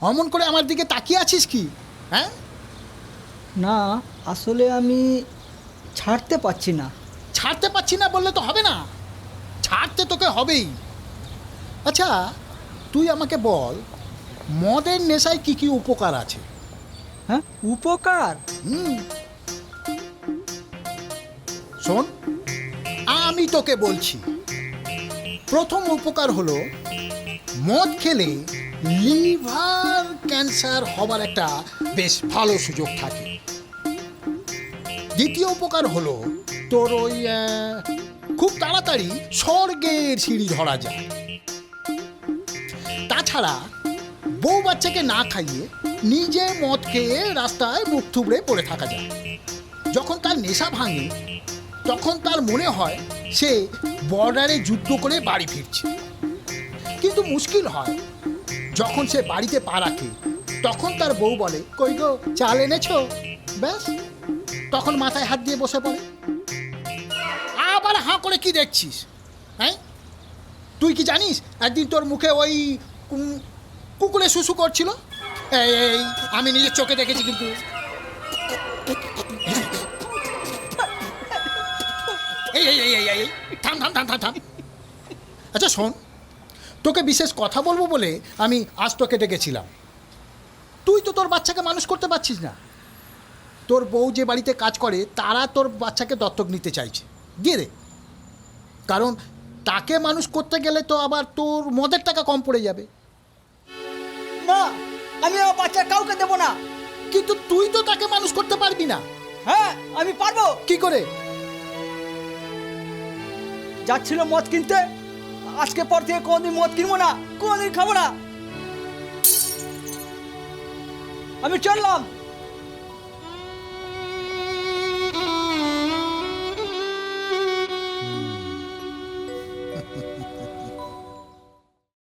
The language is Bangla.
অমন করে আমার দিকে তাকিয়ে আছিস কি? হ্যাঁ? না আসলে আমি ছাড়তে পারছি না। ছাড়তে পারছি না বললে তো হবে না। ছাড়তে তোকে হবেই। আচ্ছা তুই আমাকে বল মদের নেশায় কি কি উপকার আছে? হ্যাঁ? উপকার? হুম। শোন আমি তোকে বলছি। প্রথম উপকার হলো মদ খেলে লিভার ক্যান্সার হবার একটা বেশ ভালো সুযোগ থাকে। দ্বিতীয় উপকার হলো তোর ওই খুব তাড়াতাড়ি স্বর্গের সিঁড়ি ধরা যায়। তাছাড়া বউ বাচ্চাকে না খাইয়ে নিজে মদ খেয়ে রাস্তায় মুখ থুবড়ে পড়ে থাকা যায়। যখন তার নেশা ভাঙে, তখন তার মনে হয় সে বর্ডারে যুদ্ধ করে বাড়ি ফিরছে। কিন্তু মুশকিল হয় যখন সে বাড়িতে পা রাখে তখন তার বউ বলে কই গো চাল এনেছো? ব্যাস তখন মাথায় হাত দিয়ে বসে পড়ে। আবার হাঁ করে কি দেখছিস হ্যাঁ? তুই কি জানিস একদিন তোর মুখে ওই কুকুরে শুশু করছিল? এই আমি নিজের চোখে দেখেছি কিন্তু। এই এই এই এই, থাম থাম থাম থাম থাম। আচ্ছা শোন তোকে বিশেষ কথা বলব বলে আমি আজ তোকে ডেকেছিলাম। তুই তো তোর বাচ্চাকে মানুষ করতে পারছিস না। তোর বউ যে বাড়িতে কাজ করে তারা তোর বাচ্চাকে দত্তক নিতে চাইছে। দিয়ে দে। কারণ তাকে মানুষ করতে গেলে তো আবার তোর মদের টাকা কম পড়ে যাবে। না আমি আমার বাচ্চা কাউকে দেবো না। কিন্তু তুই তো তাকে মানুষ করতে পারবি না। হ্যাঁ আমি পারব। কি করে? যাচ্ছিল মদ কিনতে আজকে পর থেকে কোনদিন মদ কিনবো না কোনদিন খাব না। আমি চললাম।